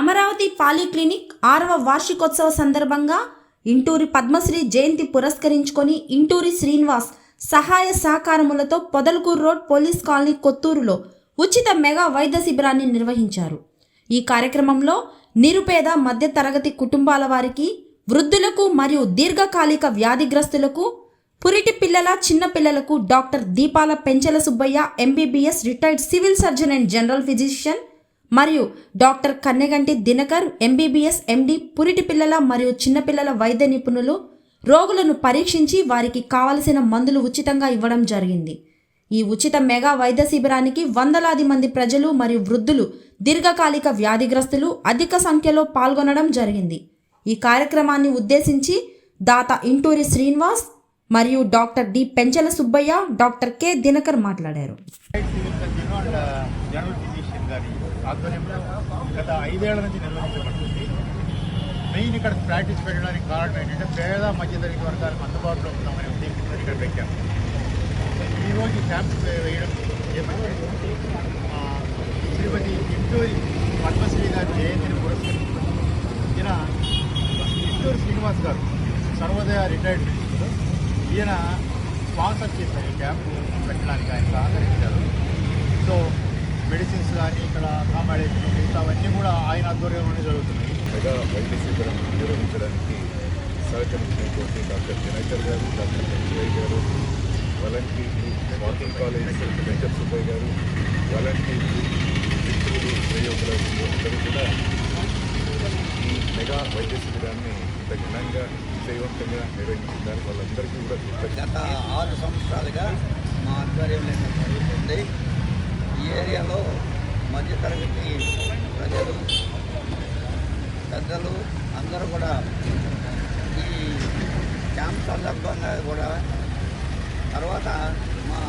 Amaravati polyclinic ఆరవ వార్షికోత్సవ సందర్భంగా ఇంటూరి పద్మశ్రీ జయంతి పురస్కరించుకొని ఇంటూరి శ్రీనివాస్ సహాయ సహకారములతో పొదలకూరు రోడ్ పోలీస్ కాలనీ కొత్తూరులో ఉచిత మెగా వైద్య శిబిరాన్ని నిర్వహించారు. ఈ కార్యక్రమంలో నిరుపేద మధ్యతరగతి కుటుంబాల వారికి వృద్ధులకు మరియు దీర్ఘకాలిక వ్యాధిగ్రస్తులకు పురిటి పిల్లల చిన్న పిల్లలకు doctor Deepala Penchala Subbaiah MBBS retired civil surgeon and general physician మరియు doctor Kanneganti Dinakar MBBS MD పురిటి పిల్లల మరియు చిన్నపిల్లల వైద్య నిపుణులు రోగులను పరీక్షించి వారికి కావలసిన మందులు ఉచితంగా ఇవ్వడం జరిగింది. ఈ ఉచిత మెగా వైద్య శిబిరానికి వందలాది మంది ప్రజలు మరియు వృద్ధులు దీర్ఘకాలిక వ్యాధిగ్రస్తులు అధిక సంఖ్యలో పాల్గొనడం జరిగింది. ఈ కార్యక్రమాన్ని ఉద్దేశించి దాత ఇంటూరి శ్రీనివాస్ మరియు doctor D Penchala Subbaiah doctor K Dinakar మాట్లాడారు. సివిల్ గారి ఆధ్వర్యంలో గత ఐదేళ్ళ నుంచి నిర్వహించబడుతుంది. మెయిన్ ఇక్కడ ప్రాక్టీస్ పెట్టడానికి కారణం ఏంటంటే పేద మధ్యతరగతి వర్గాలకు అందుబాటులో ఉన్నామనే ఉద్దేశంతో ఇక్కడ పెట్టాము ఈరోజు ఈ క్యాంప్ వేయడం ఏమంటే ఆ, ఇంటూరి పద్మశ్రీ గారి జయంతిని పురస్కరించుకొని ఈయన ఇంటూరి శ్రీనివాస్ గారు సర్వోదయ రిటైర్డ్ మినిస్టర్ ఈయన స్పాన్సర్ చేశారు ఈ క్యాంపు పెట్టడానికి ఆయన సహకరించారు సో కానీ ఇక్కడ అకామిడేషన్ మిగతా అవన్నీ కూడా ఆయన ఆధ్వర్యంలోనే జరుగుతున్నాయి. మెగా వైద్య శిబిరం నిర్వహించడానికి సహకరించినటువంటి డాక్టర్ దినకర్ గారు డాక్టర్ వెంకయ్య గారు వాలంటీర్లు స్వాతంత్ర కాలేజ్ వెంకట సుబ్బయ్య గారు వాలంటీర్లు మిత్రులు ప్రయోగులు అందరూ కూడా ఈ మెగా వైద్య శిబిరాన్ని ఇంత ఘనంగా విజయవంతంగా నిర్వహించడానికి వాళ్ళందరికీ కూడా గత ఆరు సంవత్సరాలుగా మా ఆధ్వర్యంలో జరుగుతుంది ఈ ఏరియాలో మధ్యతరగతి ప్రజలు పెద్దలు అందరూ కూడా ఈ క్యాంప్ సందర్భంగా కూడా తర్వాత మా